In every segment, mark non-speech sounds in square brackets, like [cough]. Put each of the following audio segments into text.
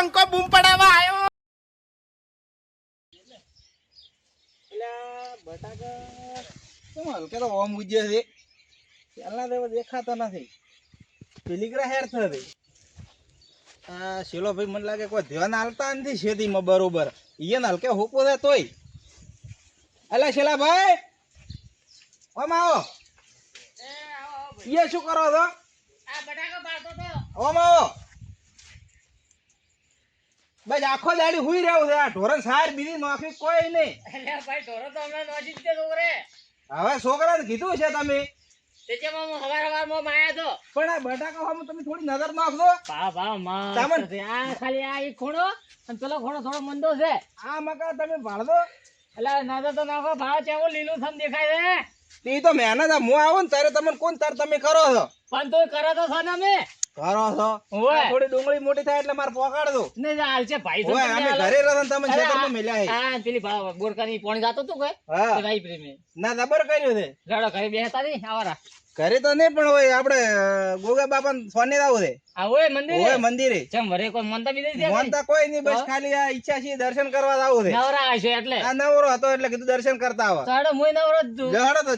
પંખો બૂમ પડાવવા આવ્યો. બટાકા. કેમ હલકે તો ઓમ ઉજ્ય છે? પહેલા તો દેખાતો નથી. પેલીગ્રા હેર થતી આ શેલો ભાઈ મને લાગે કોઈ ધ્યાન હાલતા નથી શેતીમાં બરોબર. ઈયન હલકે હોપો છે તોય. અલા શેલા ભાઈ ઓમ આવો. ઈએ શું કરો છો? ઓમ આવો. બસ આખો દાડી હુઈ રહ્યો છે. આ ઢોરણ સાર બીજી નોખી કોઈ નહીં. હવે છોકરાને કીધું છે તમે. પણ આ બટાકા ખાવામાં તમે થોડી નજર નાખજો. તામણ. ખાલી આ એક ખૂણો અને પેલો ખૂણો થોડો મંદો છે. આ મકા તમે ભાળદો એટલે નજર તો નાખો ભાવ કેવું લીલું થમ દેખાય છે. તે તો મહેનત હું આવું ને ત્યારે તમને કોણ તાર તમે કરો છો. પણ તોય કરો તો છે ને અમે. કરો છો? ઓય. થોડી ડુંગળી મોટી થાય એટલે મારે પોકાડ દો ને જે હાલ છે ભાઈ ઓય અમે ઘરે રહો તમે ખેતરમાં મેલ્યા હે. હા પેલી ભાવ બોરકાની પોણી જાતો તો કે હા. રાઈ પ્રેમી ના દબર કર્યો છે. લડો ઘરે બેહતા નહીં આવારા. ઘરે તો નહીં પણ ઓય આપણે ગોગા બાપા સોને આવો છે. આ ઓય મંદિરે? ઓય મંદિરે. ચમ વરે કોઈ મનતા બી દઈ મનતા કોઈ નહીં બસ ખાલી આ ઈચ્છા છે દર્શન કરવા આવો છે. નવરા આવશે એટલે. આ નવરો હતો એટલે કીધું દર્શન કરતા આવો. ચાડો મુય નવરો જ. જહડો તો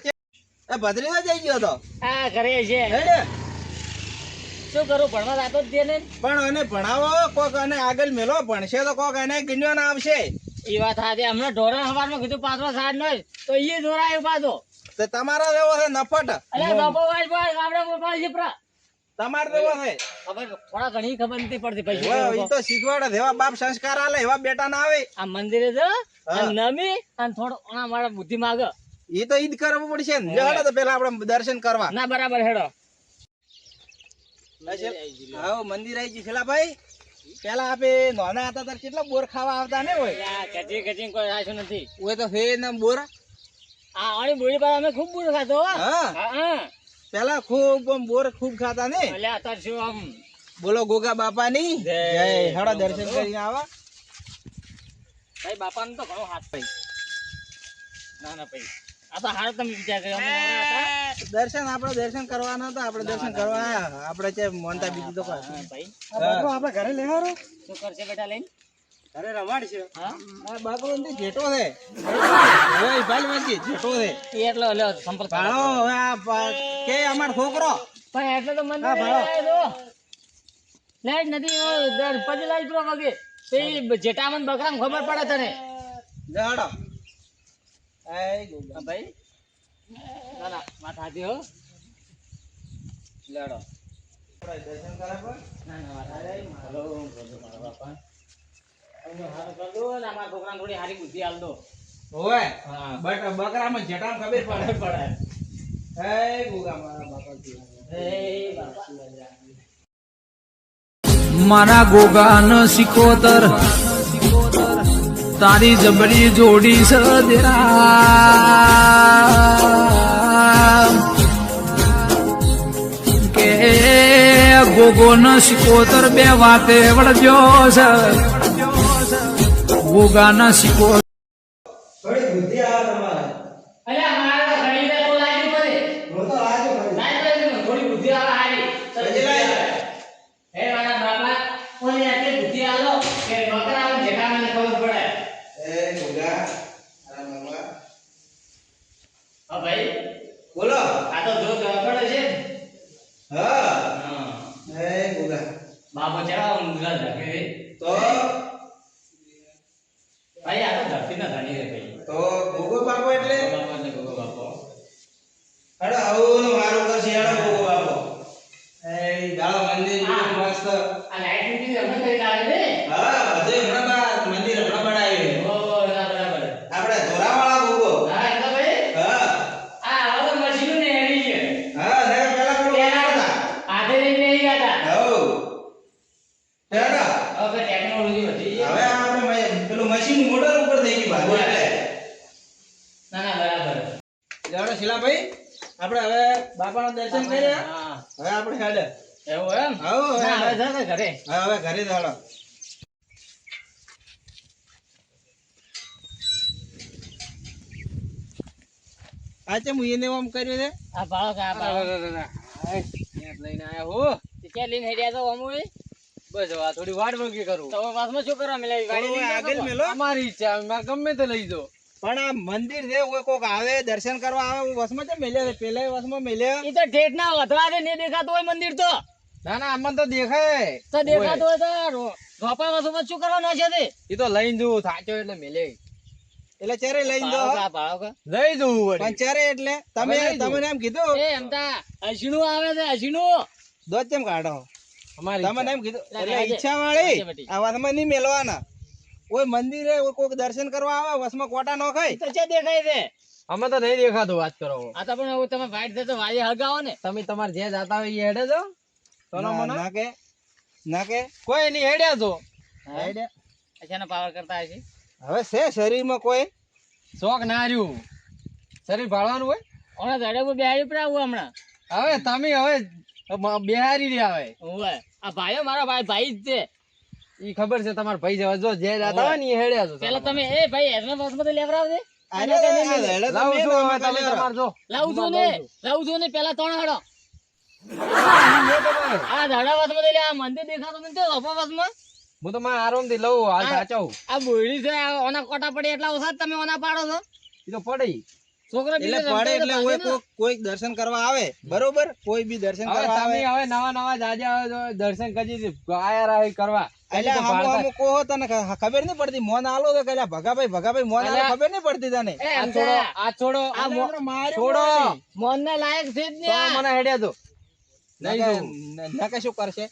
એ ભદ્રીવા જઈ ગયો તો હા ઘરે છે. હેડે. શું કરું ભણવા જાતો જ ને? પણ એને ભણાવો કોક અને આગળ મેલો ભણશે તો કોક એને ગિન્યો ના આવશે. એ વાત હાથે હમણાં ઢોરણ હવારમાં કીધું પાછો સાડ નો તો એ દોરાયો પાછો. તો તમારો જેવો છે નફટ. અરે બાપો વાજ ભાઈ ગામડે બોલવા જીપરા પ્રા. તમારો છે. ખબર થોડા ઘણી ખબર નથી પડતી પછી ઓય, તો શીખવાડે એવા બાપ સંસ્કાર આલે એવા બેટા ના આવે. આ મંદિરે જો નમી અને થોડો મારા બુદ્ધિ માગે. એ તો ઈદ કરવું પડશે ને. જહડો તો પેલા આપણે દર્શન કરવા. ના બરાબર હેડો. મંદિર આવી ગયું. છેલ્લા ભાઈ પેલા આપે નાના હતા ત્યારે કેટલા બોર ખાવા આવતા ને હોય? કચી કચી કોઈ રાખ્યું નથી. ઓય તો ના બોર. આ આણી બોડી પર અમે ખૂબ બુર ખાતો હા. હા. હા પેલા ખૂબ બોર ખૂબ ખાતા ને. અત્યારે શું આમ? બોલો ગોગા બાપા ની જય જય હળો દર્શન કરીને આવા. ભાઈ બાપાનો તો ઘણો હાથ ભાઈ ના ના ભાઈ. આ તો હાર તમે વિચાર કર્યો. દર્શન આપણે દર્શન કરવાના હતા આપણે દર્શન કરવા આયા. આપણે છે મોનતા બીજું તો ભાઈ. આપણે ઘરે લેહારો શું કરશે બેટા લઈને? ઘરે રમાડ હા? આ ને જેટો છે. ઓય ભાઈ વાંચી જેટો છે. એટલો લ્યો સંપર્ક ભાળો હવે આ કે અમાર છોકરો? પણ એટલે તો ભાળો. લાઈટ નથી પછી લાઈટ પૂરો વાગે તો જેટામન બકરામ ખબર પડે તને. જડો ભાઈ. ના ના વાત હો. લેડો. દર્શન કરાવવા ના ના મારા બાપા. ને બકરામાં જેટામ ખબર પડે પડે. હે ગોગા મારા બાપા. મારા ગોગાન સિકોતર તારી જબરી જોડી સદરા કે ગોગો ન સિકોતર બે વાતે વળજો છે. ગોગા ન સિકોતર થોડી બુદ્ધિ આવે તમારે અલ્યા મારે તો ઘડીને તો લાગ્યું પડે હું તો આજે ભરું. લાગ્યું પડે ને થોડી બુદ્ધિ આવે હારી હજી લાય. હે મારા બાપા કોને આટલી બુદ્ધિ આલો કે બકરા અને જેઠાલાલને ખબર પડે એ ગોગા મારા બાપા હા ભાઈ બોલો આ તો જો પડે છે હા હા હે ગોગા બાપો ચડાવો મુગલા ધકે તો ભાઈ આ તો ધરતી ના ધણી રે ભાઈ તો ગોગો બાપો એટલે બાપો એટલે ગોગો બાપો અરે આવું મારું કરશે હેડો ગોગો બાપો એ ગાળો મંદિર હા. મસ્ત આ લાઈટની અમે કઈ લાગે ને હા હજુ હમણાં બા- મંદિર હમણાં બનાવ્યું ઓ ના બરાબર આપણે ધોરાવાળા ગોગો હા એટલે ભાઈ હા આ હવે તો મશીનો ને હેડી છે હા નકર પેલા પેલું પેલા હતા હાથે લઈને બેહી ગયા હતા હઉ હેડો હવે ટેકનોલોજી વધી છે. હવે આપણે મ- પેલું મશીન મોટર ઉપર થઈ ગયું બાજુ એટલે ના ના બરાબર જાડો શિલાભાઈ આપણે હવે બાપાના દર્શન કર્યા હા હવે આપણે હેડે એવું એમ હઉ હવે ના, હવે હેડે. જા ને ઘરે? હવે ઘરે જાડો આજે હું એને આમ કર્યું છે? આ ભાવ કા ભાવ લઈને આયા હો. ક્યાં લઈને હેડ્યા તો અમુ બસ હવે થોડી વાટ વળગી કરું. તો હવે શું કરવા મેલાવી? આગળ મેલો. અમારી ઈચ્છા ગમે તે લઈ દો પણ આ મંદિર છે કોઈ કોક આવે દર્શન કરવા આવે વસમાં છે મેલ્યા છે. પેલા વસમાં મેલ્યા. એ તો ઠેઠ ના વધવા દે દેખાતું હોય મંદિર તો. ના ના આમાં તો દેખાય. તો દેખાતું હોય તો રોપા વાસુમાં શું કરવાનું છે તે? એ તો લઈને જવું થાચો એટલે મેલે. એટલે ચારે લઈને? લઈ જવું પણ ચારે એટલે? તમે. તમને એમ કીધું? એ અમતા હસીનું આવે છે હસીનું દોત કેમ કાઢો? અમારી તમને ઈચ્છા. એમ કીધું. ના, એટલે ઈચ્છા વાળી. આ વસમાં નહીં મેલવાના. કોઈ મંદિરે કોઈ દર્શન કરવા આવે વસમાં કોટા નો ખાય. તો છે દેખાય છે? અમે તો નહીં દેખાતું વાત કરો. આ તો પણ તમે વાઈટ થતો વાળી હળગાવો ને. તમે તમારે જે જાતા હોય એ હેડે જો સોનો ના મોનો? ના કે ના કે કોઈ નહીં હેડ્યા છો આઈડિયા. અચાનક પાવર કરતા હશે? હવે છે શરીરમાં કોઈ? શોખ ના રહ્યું. શરીર ભાળવાનું હોય? હમણાં ઝડે ઉપર પર આવું હમણાં? હવે તમે હવે બેહારી રહ્યા હવે. ઓવે. આ ભાઈઓ મારા ભાઈ ભાઈ જ છે. ઈ ખબર છે તમારા ભાઈ જવા. જો જે જાતા હોય ને એ હેડ્યા છો પેલા તમે એ ભાઈ એસમાં બસમાં તો લેવડાવ દે અરે, આ લેડો તો લાવું મેં છું હવે નામ તમે કાઢ્યો. જો. લાવું છું ને લાવું છું ને પેલા ત્રણ હડો. આ ઝાડા વાસમાં તો આ મંદિર દેખાતું નથી તો વાસમાં? હું તો મારા આરામથી લઉં હાલ આ- આ બોયડી છે ઓના કોટા પડે એટલા ઓછા તમે ઓના પાડો છો. ઈ તો પડી છોકરા એટલે પડે એટલે કોઈ કોઈક દર્શન કરવા આવે. બરોબર? કોઈ બી દર્શન હવે કરવા આવે. તમે હવે નવા નવા જાજા આવે દર્શન કરી આયા રાહી કરવા. એટલે હજી તો હમું ભાળતા- હમું કહો તને ખબર નહીં પડતી? મોન આલો તો ભગાભાઈ ભગાભાઈ મોન આલો ખબર નહીં પડતી તને? આ છોડો આ છોડો. આ આ મો- છોડો. લાયક છે જ ને મને હેડ્યા તો નકે- શું? કરશે?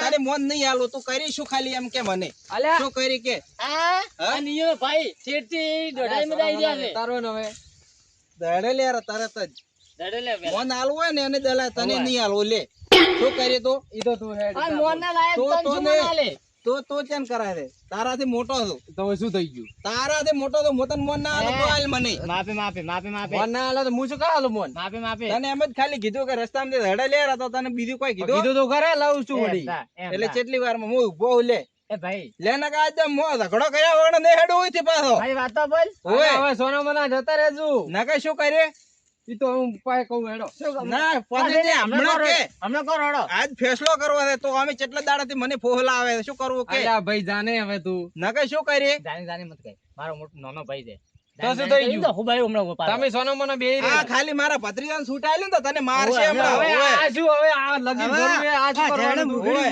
તારે મોન નહીં આલો તું કરી શું ખાલી એમ કે મને? આલ્યા. શું કરી કે? આ? હા? ભાઈ છેડથી દોઢાઈ માં આવી ગયા છે. તારો ને દડે લે યાર તરત જ. દડે લે મોન આલવું હોય ને એને દલા તને નહીં આલવું લે. શું કરી તો? ઈ તો તું હેડ આ મોનના લાયક તો- શું ના લે? તો તો કેમ કરાય છે તારાથી મોટો છું. તો શું થઈ ગયું? તારાથી મોટો તો મોતન મોન ના આલો તો મને. માફી માફી માફી માફી. મોન ના આલો તો હું શું કાલું મોન? માફી માફી. તને એમ જ ખાલી કીધું કે રસ્તામાં જે દડે લે તો તને બીજું કોઈ કીધું? કીધું તો ઘરે લાવું છું એમ એટલે. કેટલી વાર હું ઊભો લે. એ ભાઈ. લે કા આજે મો ઝઘડો કર્યા વગર ને હેડો હોયથી પાછો. ભાઈ વાત તો બોલ. ઓય. હવે સોના મના જતા રહેજો. ના કઈ શું કરીએ? ઈ તો હું ઉપાય કહું હેડો. ના હમણાં કરો કે હમણાં કરો હળો આજ ફેસલો કરવો છે તો અમે કેટલા દાડાથી મને ફોહલા આવે શું કરવું કે? અલ્યા ભાઈ જાને હવે તું. ન કઈ શું કરી? જાણી જાણી મત કહી. મારો મોટો નાનો ભાઈ છે. તો શું થઈ ગયું? તો હમણાં તમે સોના મના બે આ ખાલી મારા ભત્રીજાને છૂટ તો તને મારશે હમણાં. હવે આ શું હવે આ લગીન હવે આ શું કરવાનું ઓય.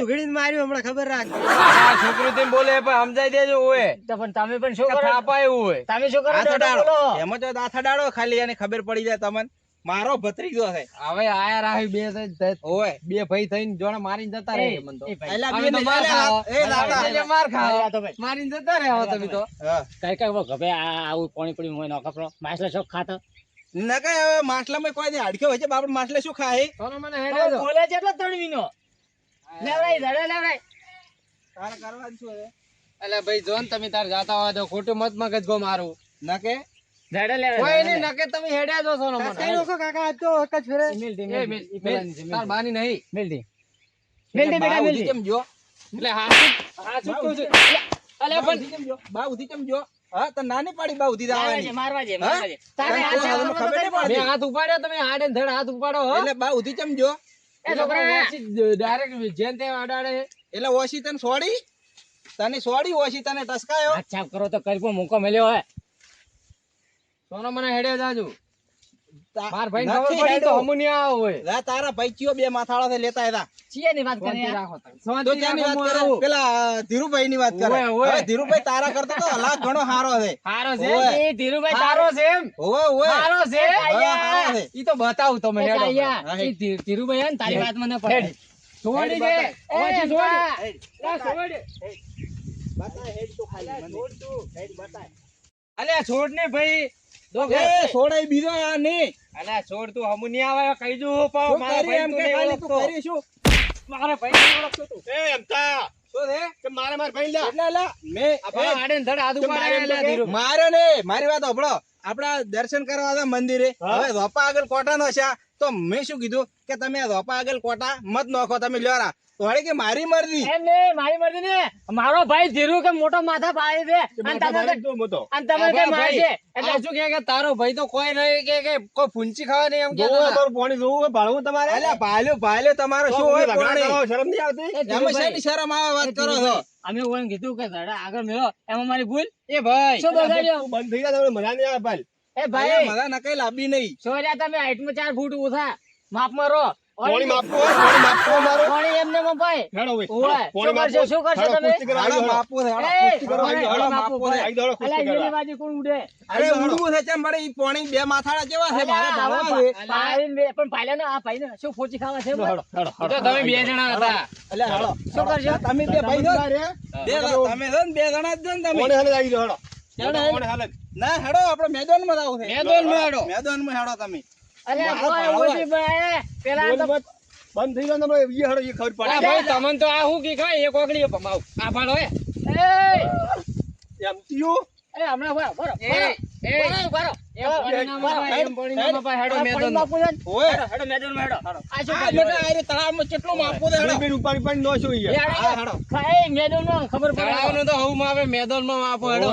આ છોકરું તેમ બોલે પણ સમજાઈ દેજો ઓય. તો પણ તમે પણ શું કરો? થાપા એવું તમે શું કરો? ડાડો એમાં તો ખાલી એને ખબર પડી જાય તમને. મારો ભત્રીજો છે. હવે આયા રાહી બે થઈ- ઓય. બે ભાઈ થઈને જોડે મારીને જતા રહે મન તો. એલા બે ને માર. એટલે ભાઈ. મારીને જતા રહે હવે તમે તો. કઈ કઈ ગભે આ આવું પાણી પડી હોય નો કપડો માછલા શોખ ખાતો? ના કઈ હવે માછલામાં કોઈ દે હાડક્યો હોય છે બાપડ માછલે શું ખાય? સોના મને હેડે જો. બોલે છે એટલો તણવીનો. લેવરાઈ ધડે લેવરાઈ તાર કરવા જ શું હવે? અલ્યા ભાઈ જોન તમે તાર જાતા હોય તો ખોટું મત મગજ ગો મારું. ના કે ધડે કોઈ નહીં નકે તમે હેડ્યા જો સોનો મને મિલ દી એ મિલ, મિલ. તાર બાની નહીં. મિલ દી મિલ દી બેટા મિલ દી કેમ જો એટલે હાચું હાચું કહું છું. અલ્યા પણ કેમ જો બા ઉધી કેમ જો હા તો નાની પાડી બા ઉધી દાવાની. મારવા છે મારવા છે તારે હાથ ખબર નહીં પડતી. હાથ ઉપાડ્યો તમે હાડે ને ધડ હાથ ઉપાડો એટલે બા ઉધી કેમ જો એ છોકરા ડાયરેક્ટ જેન તે અડાડે એટલે ઓછી તને સોડી? તને સોડી ઓછી તને ટસકાયો હાથ કરો તો કરી મૂકો મળ્યો હોય. સોનો મને હેડે જાજુ. તાર ભાઈ ખબર પડી તો હમું નહીં આવો હોય. લા તારા ભાઈ બે માથાળા થી લેતા હતા છીએ ની વાત કરે યાર? રાખો તો ત્યાં ની વાત કરે? પેલા ધીરુભાઈ ની વાત કરે. હવે ધીરુભાઈ તારા કરતા તો લાખ ઘણો હારો છે. હારો છે? એ ધીરુભાઈ તારો છે એમ? ઓવે ઓવે. હારો છે? હા, ઈ તો બતાવું તમે હેડો એ ધીરુભાઈ હે ને તારી વાત મને પડે સોડી દે છોડી. બા. લા, સોડી બતા હેડ. તો ખાલી મને. હેડ બતા અલ્યા છોડ ને ભાઈ. છોડાય બીજો આ નહીં અલ્યા છોડ તું હમું નહીં આવે કહી દઉં પાવ મારા ભાઈ એમ કે ખાલી તું કરી શું? મારા ભાઈ ઓળખતો તું. ભાઈ. લા, ને ધડ હાથ તો ઉપાડે મારે ને વાત સાંભળો. આપડા દર્શન કરવા હતા મંદિરે. હવે ધોપા આગળ કોટા નો છે તો મેં શું કીધું કે તમે રોપા આગળ કોટા મત નોખો તમે લ્યોરા તો કે મારી મરજી. એમ ને મારી મરજી ને મારો ભાઈ ધીરુ કે મોટો માથા ભાઈ છે. અને તમે કે- અને તમે કે માર છે. એટલે શું કે કે તારો ભાઈ તો કોઈ નહીં કે કે કોઈ ફૂંચી ખાવા નહીં એમ કહેતો હતા. અલ્યા ભાલ્યો ભાલ્યો તમારો શું હોય પોણી? એ એમાં શેની શરમ આવે વાત કરો છો? અમે ઓને કીધું કે આગળ મેળો એમાં મારી ભૂલ? એ ભાઈ. શું બગાડ્યો? નહીં આવે ભાઈ. મારા નકઈ લાંબી નહીં. સોર્યા તમે હાઈટમાં ચાર ફૂટ ઉઠા પોણી પોણી મારો. પાણી એમને હેડો ભાઈ, પોણી માપો. શું કરશો તમે? એ, અલા. કોણ ઉડે? અરે ઉડવું છે ચમ ઈ પોણી બે માથાડા જેવા છે મારે બે- પણ પાડ્યા આ ભાઈ ને શું ફોચી ખાવા છે હેડો, હેડો, તો તમે બે જણા હતા. એટલે. શું કરશો? તમે બે ભાઈ છો બે જણા- તમે છો ને બે જણા જ છો ને તમે. પોણી હાલે જ આવી હેડો. હેડો, પોણી ના હેડો આપણે મેદાનમાં આવું છે મેદાનમાં હેડો. મેદાનમાં હેડો તમે અરે પેલા. બંધ થઈ ગયો ને હેડો, ઈ ખબર પડે. ભાઈ તમને તો આ શું કે ખબર? એક ઓગળી પમાવ આ ભાડો હે એ એમ થયું? છે માં માપો હેડો.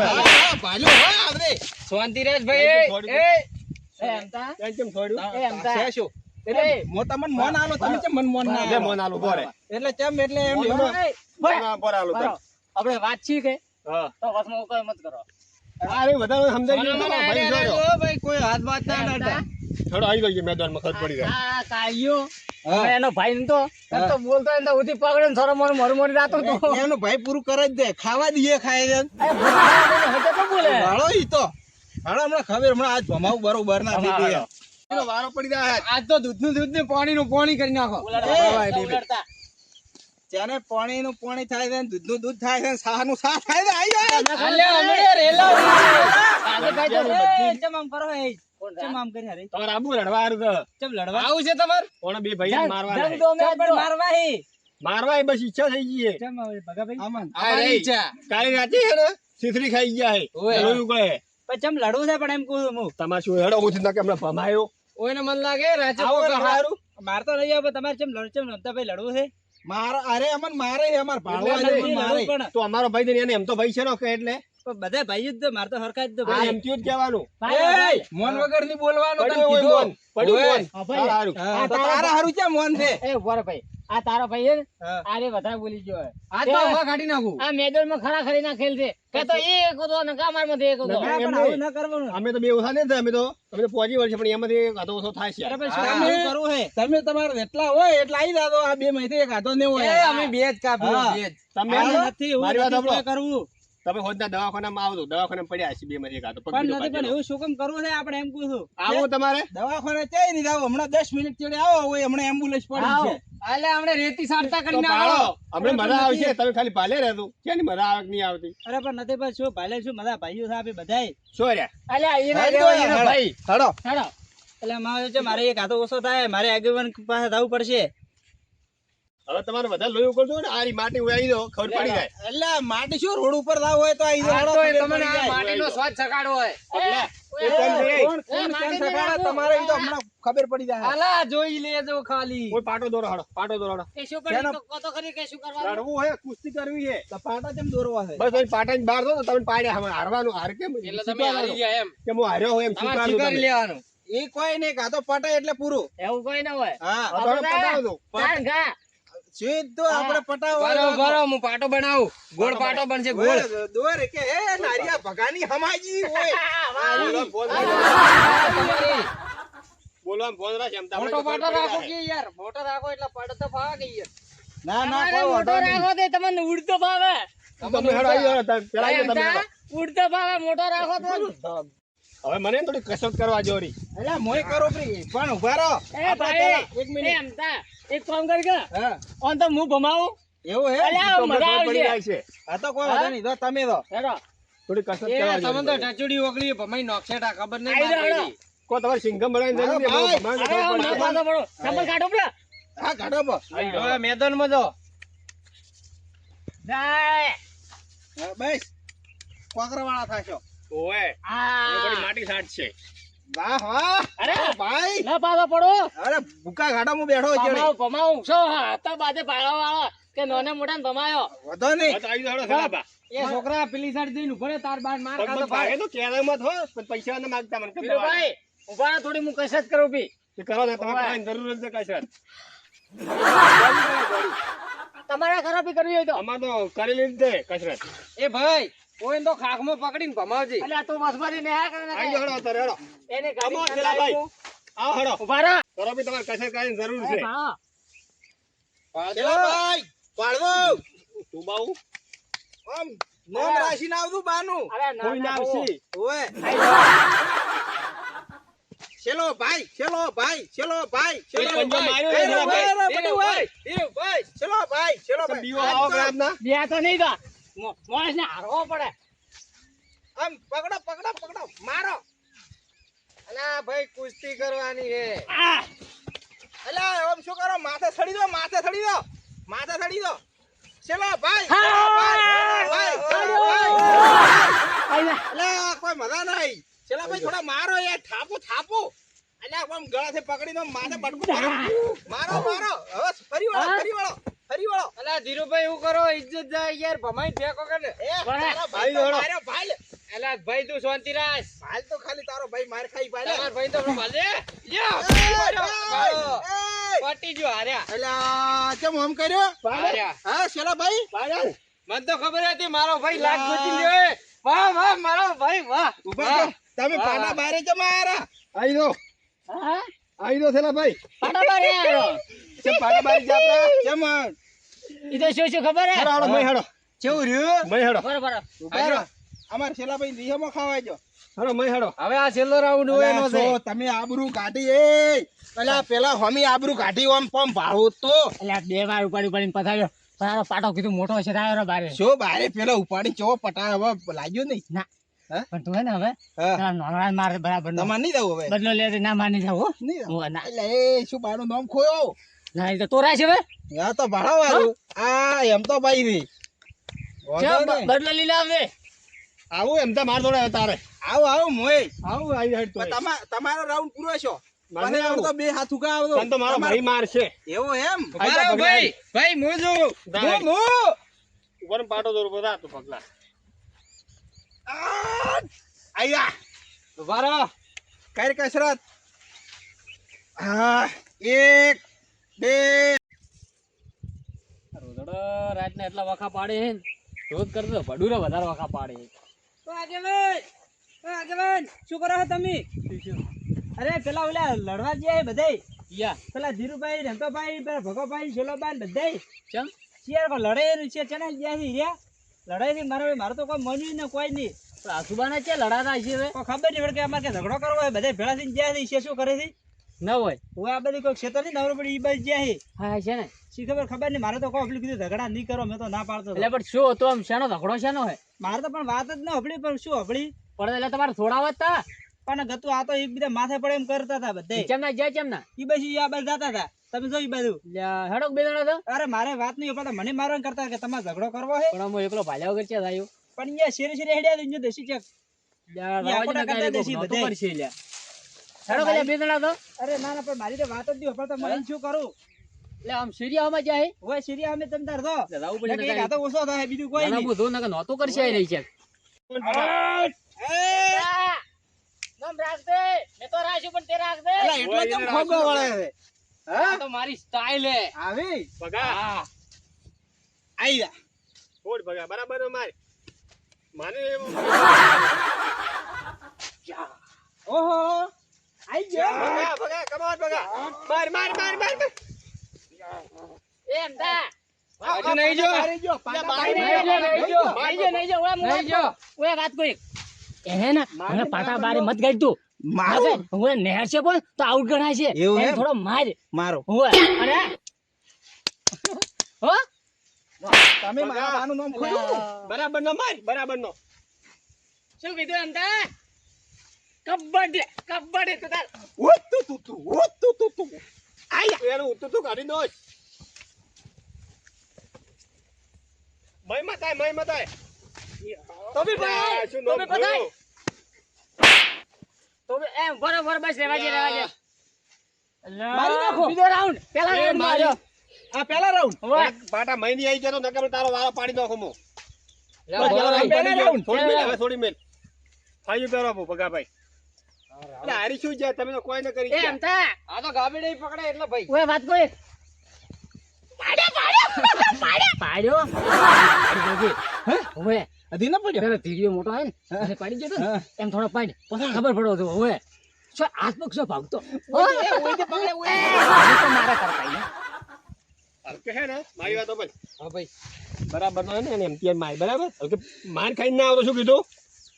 શાંતિરાજ ભાઈ છે? એટલે મોન આલો તમે કેમ મન મોન ના લે આલો? બોરે. એટલે એમ બરો. આલું. આપણે વાત છીએ કે તો વચમાં કોઈ મત કરો. આ રે વધારે સમજાઈ ગયું, ભાઈ આયરા ભાઈ કોઈ હાથ વાત ના ડાટા થોડો આવી ગયો મેદાનમાં ખબર પડી ગયો હા. હવે એનો ભાઈ તો તો બોલતો એને ઉધી પકડે ને થોડો મોર મોર મોરી રાતો તો. એનું ભાઈ પૂરું કરે જ દે. ખાવા દઈએ ખાય છે. હજે તો બોલે. ભાળો ઈ તો. ભાળો હમણાં ખબર હમણાં આજ ભમાવું બરોબર ના થઈ ગઈ એમ. વારો પડી જાય. આજ તો દૂધનું દૂધ ને પાણીનું પાણી કરી નાખો. જેને પાણીનું પાણી થાય છે ને દૂધનું દૂધ થાય છે ને શાહનું શાહ થાય છે આઈ જાય. અલ્યા, હમણાં રેલા તમારે આબુ રડવા હારું તો. આવું છે તમારે કોણે બે ભાઈ મારવા જંગ નહીં. તો મેં તો. મારવા એ બસ ઈચ્છા થઈ ગઈ છે. આમાં. અમારી અરે. ઈચ્છા કાલે રાતે છે ને છીછરી ખાઈ ગયા છે. ઓય. લોહી ઉકળે. લડવું છે પણ એમ કહું હું તમારે શું હેડો નાખે હમણાં ભમાયો ઓયને મન લાગે રાજુ આવો હારું. માર તો નહીં તમારે ચમ લડ ચમ નમતા ભાઈ લડવું છે મારા અરે અમન મારે અમાર અમન મારે. પણ તો અમારો ભાઈ ને એમ તો ભાઈ છે નો કે એટલે? બધા ભાઈ જ મારે તો હરખા જ ભાઈ. એમ જ કહેવાનું. મોન વગરની બોલવાનું પડ્યું મોન. પડ્યું મોન. તારા હારું છે મોન છે. એ ઊભા ભાઈ. આ તારો ભાઈ છે ને આરે વધારે બોલી ગયો. આજ તો હવા કાઢી નાખું. આ મેદાનમાં ખરા ખરી ના ખેલ છે. કે તો એ એક હતો ને કામારમાંથી એક હતો. ના, કરવાનું. અમે તો બે ઓછા ને અમે તો અમે તો પોજી વળશે પણ એમાંથી એક આધો ઓછો થાય છે. તમે તમે તમારે એટલા હોય એટલા આવી જાજો. આ બે મહિને એક હાથો ને હોય. અમે બે જ કાપ્યો હા. બે જ. તમે નથી મારી વાત સાંભળો. તમે હોદના દવાખાનામાં આવજો. દવાખાનામાં પડ્યા છે બે માંથી એક આતો પણ નથી પણ એવું શું કામ કરવું છે? આપણે એમ કહું છું. આવો તમારે. દવાખાને ચાઈ નહીં આવો હમણાં 10 મિનિટ ચડે આવો હોય હમણાં એમ્બ્યુલન્સ પડી છે. એટલે હમણે રેતી સારતા કરીને આવો. અમને મજા આવશે. તમે ખાલી ભાલે રહેજો. કે ની મજા આવે નહીં આવતી? અરે પણ નથી પણ શું? ભાલે શું? મજા ભાઈઓ છે આપણે બધાય. શું રે એને હેડો, રેવા હેડો. ભાઈ. હડો હડો એટલે મારે છે મારે એક હાથો ઓછો થાય. મારે આગેવાન પાસે જવું પડશે. હવે તમારે બધા લોહી ઉકળજો ને આરી માટી ઉડાવી દો ખબર પડી જાય. એટલે માટી શું રોડ ઉપર લાવ હોય તો આઈ દો તો તમને આ. માટીનો સ્વાદ ચગાડો હોય. કેમ એ, કરે? કોણ કોણ એ, કેમ માટી સગાડા? નહીં તમારે તો હમણાં ખબર પડી જાય. આલા જોઈ લેજો ખાલી. કોઈ પાટો દોરો હડો પાટો દોરો હડો કે શું કરી તો તો કરી કે શું કરવાનું? રડવું હોય કુસ્તી કરવી છે. તો પાટા કેમ દોરવા છે બસ પાટા ની બહાર દો ને તમે પાડ્યા હવે હારવાનું હાર કેમ? એટલે તમે હારી ગયા એમ. કે હું હાર્યો હોય એમ સ્વીકારી લેવાનું. એ કોઈ નહીં કાં તો એટલે પૂરું. એવું કોઈ ના હોય. હા હવે દો. ચાલ આપણે પટાવો બરો બરો હું પાટો બનાવું. ગોળ પાટો બનશે ગોળ. દોર- દોર કે એ નારિયા ભગાની હમાજી હોય બોલવામાં ફોન તમારી બોલવામાં ફોન રાખે એમ મોટો પાટો રાખો કે યાર. મોટો રાખો એટલે પાટો તો ફાવા કે યાર. ના ના કોઈ મોટો રાખો તે તમને ઉડતો ભાવે તમે હેડો આવી પેલા આવી તમે ઉડતો ભાવે મોટો રાખો તો. હવે મને થોડી કસરત કરવા જોરી એટલે મોય કરો પણ ઊભા રહો. એક મિનિટ. એમતા એક કામ કરી કે હા. ઓન તો હું ભમાવું. એવું હે? અલ્યા મજા આવી જાય છે. આ તો કોઈ વાંધો નહીં. તો તમે તો. હેડો. થોડી કસરત એ કરવા તમે તો જોરી ઓગળી ભમાઈ નોખશેટા ખબર નહીં કો તમારે સિંઘમ બનાવીને જઈને પડે. પડો ચંપલ કાઢો બરા હા કાઢો બો હવે મેદાનમાં જો. જાય. બસ. કોકરા વાળા થાશો. ઓય આ થોડી માટી સાટ છે. વાહ વાહ. અરે ભાઈ. ના પાછો પડો. અરે ભૂકા ઘાટામાં બેઠો છે. ભમાવ ભમાવ છો હતા બાજે પાડવા વાળા કે નોને મોટા ને ભમાયો? વધો નહીં. આવી જાઓ, હેડો, એ છોકરા પેલી સાઈડ જઈને ઊભો તાર બાર માર ખાતો હો, પણ પૈસા ના માંગતા મને. ભાઈ ઊભા થોડી હું કસરત કરું બી એ કરો ને, તમારે કરાવવાની જરૂર જ નથી તમારા તમારે ખરાબી કરવી હોય તો. અમારે તો કરેલી જ છે કસરત. એ ભાઈ કોઈ તો ખાખમાં પકડીને ભમાવજે એટલે આ તો મસ્બારી ને આ કરે ને આવી જાઓ, હેડો, એને આવો, છેલા ભાઈ. આ આવો, ઉભારા ઊભા રહો. કરો બી તમારે કસરત કરવાની જરૂર છે. હા ભા. ભાઈ. પાડવો. તું બાઉ, આમ નામ રાશી ના આવતું બાનું. અરે ના, કોઈ ના, ના બહુ. આવશે. ઓય. ચલો ભાઈ ચલો ભાઈ ચલો ભાઈ ચલો ભાઈ. ચલો ભાઈ ચલો ભાઈ બે તો નહીં તો મો- ને હારવો પડે. આમ પકડો પકડો પકડો. મારો. અલા ભાઈ કુસ્તી કરવાની હે. અલા આમ શું કરો? માથે ચડી દો માથે ચડી દો. માથે ચડી દો. ચલો ભાઈ! ભાઈ કોઈ મજા નહીં. ચલો ભાઈ થોડા મારો યાર થાપો થાપો. અલ્યા આમ ગળાથી પકડીને માથે બટકું મારો મારો મારો. હવે ફરી વળો ફરી વળો ફરી વળો. ધીરુભાઈ હું કરો ઇજ્જત જાય યાર ભમાઈ ફેંકો કે ને? એ વળે. તારો ભાઈ તો ભાઈ ભાઈ. અલા ભાઈ તું શાંતિ રાખ ભાઈ તો ખાલી તારો ભાઈ માર ખાઈ પાડે. તમાર ભાઈ તો આપણો ભાલે. લ્યો એ પટી જો હાર્યા. અલ્યા કેમ આમ કર્યો? હા શેલા ભાઈ? મને તો ખબર હતી મારો ભાઈ લાખ ગોતી વાહ વાહ મારો ભાઈ વાહ. તમે પાલા. બારે કેમ આયા આવી જાઓ, હા? આવી ખેલાભાઈ. પાટા બારી આવ્યો. કેમ પાટા બારે જાપરા કેમ ઈ તો શું શું ખબર હે હેડો, મય હેડો. કેવું રહ્યું મય હેડો. બરોબર ઊભા. અમાર શેલા ભાઈ રીહમાં ખાવાય જો હેડો, મય હેડો. હવે આ છેલ્લો રાઉન્ડ હોય એનો છે તમે આબરૂ કાઢી એ પેલા પેલા હોમી આબરૂ કાઢી ઓમ પમ ભાળો તો એટલે બે વાર ઉપાડી ઉપાડીને પથાર્યો પણ આ પાટો કીધું મોટો છે તારો બારે શું બારે પેલા ઉપાડી ચો પટા હવે લાગ્યો નહીં ના? પણ તું હે ને હવે હા. મારે બરાબર નો તમારે નહીં જવું હવે બદલો લે ના માની જાવ નહીં જવું. હું એટલે એ શું બારું નામ ખોયો ના એ તો તોરા છે હવે આ તો ભાડા વાળું આ એમ તો ભાઈ રી. બદલો લઈ હવે આવું એમ તો માર જોડે તારે આવું આવું મોય આવું આવી હેડ તો તમારો રાઉન્ડ પૂરો છો મારે મને આવું. બે હાથ ઉકા આવતો તને તો મારો ભાઈ મારશે એવો એમ મારો ભાઈ ભાઈ મોજો મો, મો. ઉપર પાટો દોર બધા તું પગલા આયા! ઊભા રહો કસરત હા એક બે. રોદડો રાતના એટલા વખા પાડે હે રોજ કરતો ભડુરે વધારે વખા પાડે. શું કરો છો તમે? અરે પેલા ઓલા લડવા ગયા બધાય? યા પેલા ધીરુભાઈ રંગાભાઈ પેલા ભગોભાઈ શેલોભાઈ બધા ચમ? શિયાળ લડે છે ચેના ગયા છે હીર્યા લડાઈ નહીં મારા મારે તો કોઈ મન્યું ને કોઈ નહીં. પણ આસુબાના છે લડાતા છે હવે? ખબર નહીં કે અમારે ઝઘડો કરવો હોય બધા ભેળા થઈને જ્યાં છે શું કરે છે? ન હોય. હું આ બધી કોઈ ક્ષેત્ર નહીં નવરો પડી એ બાજુ જ્યાં છે. હા છે ને. શી ખબર ખબર નહીં મારે તો કોઈ આપણી કીધું ઝઘડા નહીં કરો મેં તો ના પાડતો હતો. એટલે પણ શું હતો આમ શેનો ઝઘડો શેનો હોય? મારે તો પણ વાત જ ન હપડી પણ શું હપડી પણ એટલે તમારે થોડા વાત તા. પણ ગતું આ તો એકબીજા માથે પડે એમ કરતા હતા બધે. ચમના જય ચમના? ઈ બાજુ આ બાજુ જતા હતા. તમે જોઈ બાજુ? લ્યા, બે જણા તો અરે મારે વાત નહીં પણ મને મારવા કરતા કે તમારે ઝઘડો કરવો છે? પણ હું એકલો ભાલ્યા વગર છે આવ્યો પણ અહીંયા શેરી શેરી હેડ્યા તો અહીંયા દેશી ચેક. હેડો બે જણા અરે ના ના પણ મારી તો વાત જ નહીં પણ તમે શું કરું? એટલે આમ સિરિયામાં જાય? હોય તમે તાર એક હાથો ઓછો થાય બીજું કોઈ નહીં. બુધો કરશે આ છે. નામ રાખ દે મેં તો રાખ્યું પણ તે રાખ દે અલા, એટલો કેમ ખોગો વળે છે? આ તો મારી સ્ટાઇલ હે. આવી? પગા હા. આઈ જા. ફોડ પગા બરાબર માર. માને ઓહો. આઈ ગયો. પગા પગા કમાડ પગા માર માર માર માર. એમ નહીં હજુ નહીં જો. નહીં જો. નહીં જો, નહીં જો, નહીં જો, ઓય હું વાત કરું. એને ને પાટા બારે મત ગાઈ તું. મારું? હું નહેર છે પણ તો આઉટ ગણાય છે. એવું થોડો માર. મારો. હું અરે. હો? તમે મારા બાનું નામ ખોયું બરાબર નો માર બરાબર નો શું કીધું એમ તા? કબડ્ડી કબડ્ડી તો તાર. ઓત તું તું તું, ઓત તું. તું તું. એનું ઉતું તું કાઢી દો મય મતાય મય મતાય. તો બી ભાઈ શું તો નામ બી પતાય ખોયું? તો બી એમ બરોબર બસ રહેવા દે રહેવા દે. મારી નાખો. બીજો રાઉન્ડ પહેલા રાઉન્ડ માર્યો આ પહેલા રાઉન્ડ બાટા મહિની આવી જતો નકર તારો વાળો પાડી નાખો મો ગયો. થોડી હવે. થોડી મિલ. ફાઈવ આપો પગાભાઈ. એટલે હારી શું જાય તમે તો કોઈ ન કરી એમ તા આ તો ગાબડે પકડે એટલે ભાઈ. ઓય વાત કોઈ. પાડ્યો પાડ્યો ઓય [laughs] હજી ના પડ્યો? પેલો ધીરીયો મોટો આવે ને. એટલે પાડી જતો ને, એમ થોડો પાડ. પછી ખબર પડો તો હવે છો હાથ પગ શું ભાગતો? ઓય, ઓય તે પકડે, ઓય. હવે તો મારા કરતા ઈ. ને? મારી વાતો ભાઈ હા ભાઈ. બરાબર નો ને એમ ત્યાં માય બરાબર? હલકે માર ખાઈને ના આવતો શું કીધું?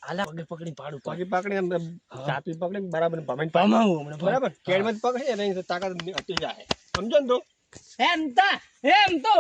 આલા પગે પકડી પાડું પાડ પકડી એમ ચાપી પકડી બરાબર ભમાઈને પાડ. હમણાં બરાબર? કેડમાં જ પકડે એની તાકાત હટી જાય સમજો ને તો? એમ તા એમ તો.